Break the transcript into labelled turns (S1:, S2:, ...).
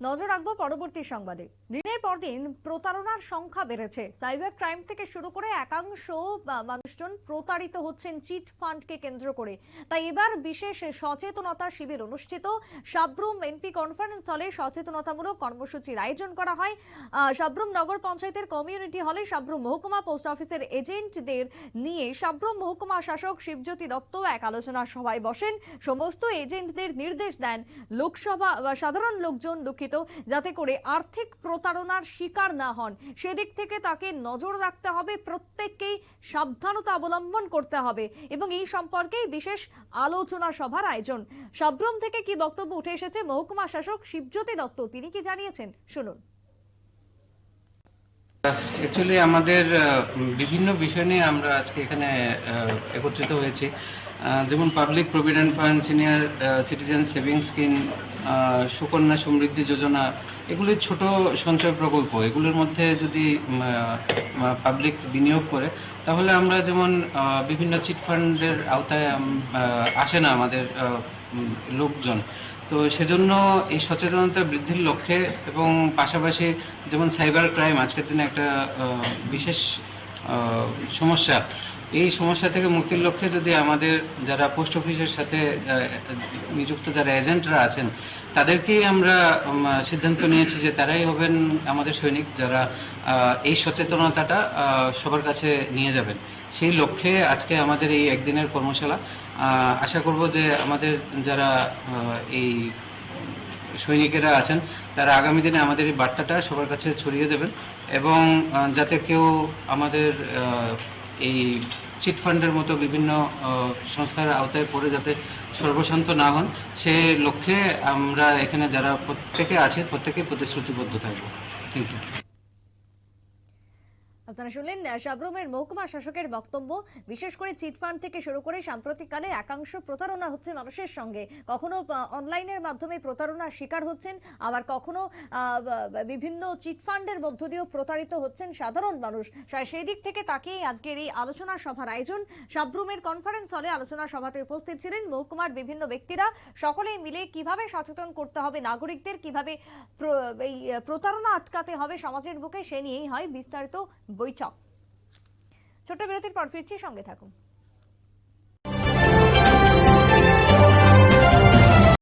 S1: নজর রাখব পরবর্তী সংবাদে। দিনের পর দিন প্রতারণার সংখ্যা বেড়েছে। সাইবার ক্রাইম থেকে শুরু করে একাংশ মানুষজন প্রতারিত হচ্ছেন চিট ফান্ডকে কেন্দ্র করে। তাই এবার বিশেষ সচেতনতা শিবির অনুষ্ঠিত। সাবরুম এমপি কনফারেন্স হলে সচেতনতামূলক কর্মসূচির আয়োজন করা হয়। সাবরুম নগর পঞ্চায়েতের কমিউনিটি হলে সাবরুম মহকুমা পোস্ট অফিসের এজেন্টদের নিয়ে সাবরুম মহকুমা শাসক শিবজ্যোতি দত্ত এক আলোচনা সভায় বসেন। সমস্ত এজেন্টদের নির্দেশ দেন। লোকসভা সাধারণ লোকজন দুঃখিত যাতে করে আর্থিক প্রতারণার শিকার না হন। সেদিক থেকে তাকে নজর রাখতে হবে, প্রত্যেককেই সাবধানতা অবলম্বন করতে হবে এবং এই সম্পর্কেই বিশেষ আলোচনা সভার আয়োজন। সাবরুম থেকে কি বক্তব্য উঠে এসেছে মহকুমা শাসক শিবজ্যোতি দত্ত, তিনি কি জানিয়েছেন? শুনুন।
S2: অ্যাকচুয়ালি আমাদের বিভিন্ন বিষয় নিয়ে আমরা আজকে এখানে একত্রিত হয়েছি। যেমন public provident fund senior citizen saving scheme Sukanya Samriddhi Yojana, এগুলি ছোট সঞ্চয় প্রকল্প। এগুলোর মধ্যে যদি পাবলিক বিনিয়োগ করে, তাহলে আমরা যেমন বিভিন্ন চিট ফান্ডের আওতায় আসে না আমাদের লোকজন। তো সেজন্য এই সচেতনতা বৃদ্ধির লক্ষ্যে এবং পাশাপাশি যেমন সাইবার ক্রাইম আজকের দিনে একটা বিশেষ সমস্যা। এই সমস্যা থেকে মুক্তির লক্ষ্যে যদি আমাদের যারা পোস্ট অফিসের সাথে নিযুক্ত যারা এজেন্টরা আছেন, তাদেরকেই আমরা সিদ্ধান্ত নিয়েছি যে তারাই হবেন আমাদের সৈনিক যারা এই সচেতনতাটা সবার কাছে নিয়ে যাবেন। সেই লক্ষ্যে আজকে আমাদের এই একদিনের কর্মশালা। আশা করব যে আমাদের যারা এই সৈনিকেরা আছেন, তারা আগামী দিনে আমাদের এই বার্তাটা সবার কাছে ছড়িয়ে দেবেন এবং যাতে কেউ আমাদের এই চিট ফান্ডের মতো বিভিন্ন সংস্থার আওতায় পড়ে যাতে সর্বশান্ত না হন, সে লক্ষ্যে আমরা এখানে যারা প্রত্যেকে আছে প্রত্যেকে প্রতিশ্রুতিবদ্ধ থাকব। থ্যাংক ইউ
S1: আপনারা শুনলেন সাবরুমের মহকুমা শাসকের বক্তব্য। বিশেষ করে চিটফান্ড থেকে শুরু করে সাম্প্রতিককালে একাংশ প্রতারণা হচ্ছে মানুষের সঙ্গে। কখনো অনলাইনের মাধ্যমে প্রতারণার শিকার হচ্ছেন, আবার কখনো বিভিন্ন চিটফান্ডের মধ্য দিয়েও প্রতারিত হচ্ছেন সাধারণ মানুষ। সেই দিক থেকে তাকেই আজকের এই আলোচনা সভার আয়োজন। সাবরুমের কনফারেন্স হলে আলোচনা সভাতে উপস্থিত ছিলেন মহকুমার বিভিন্ন ব্যক্তিরা। সকলেই মিলে কীভাবে সচেতন করতে হবে নাগরিকদের, কীভাবে এই প্রতারণা আটকাতে হবে সমাজের বুকে, সে নিয়েই হয় বিস্তারিত বৈঠক। ছোট্ট বিরতির পর ফিরছি সঙ্গে থাকুন।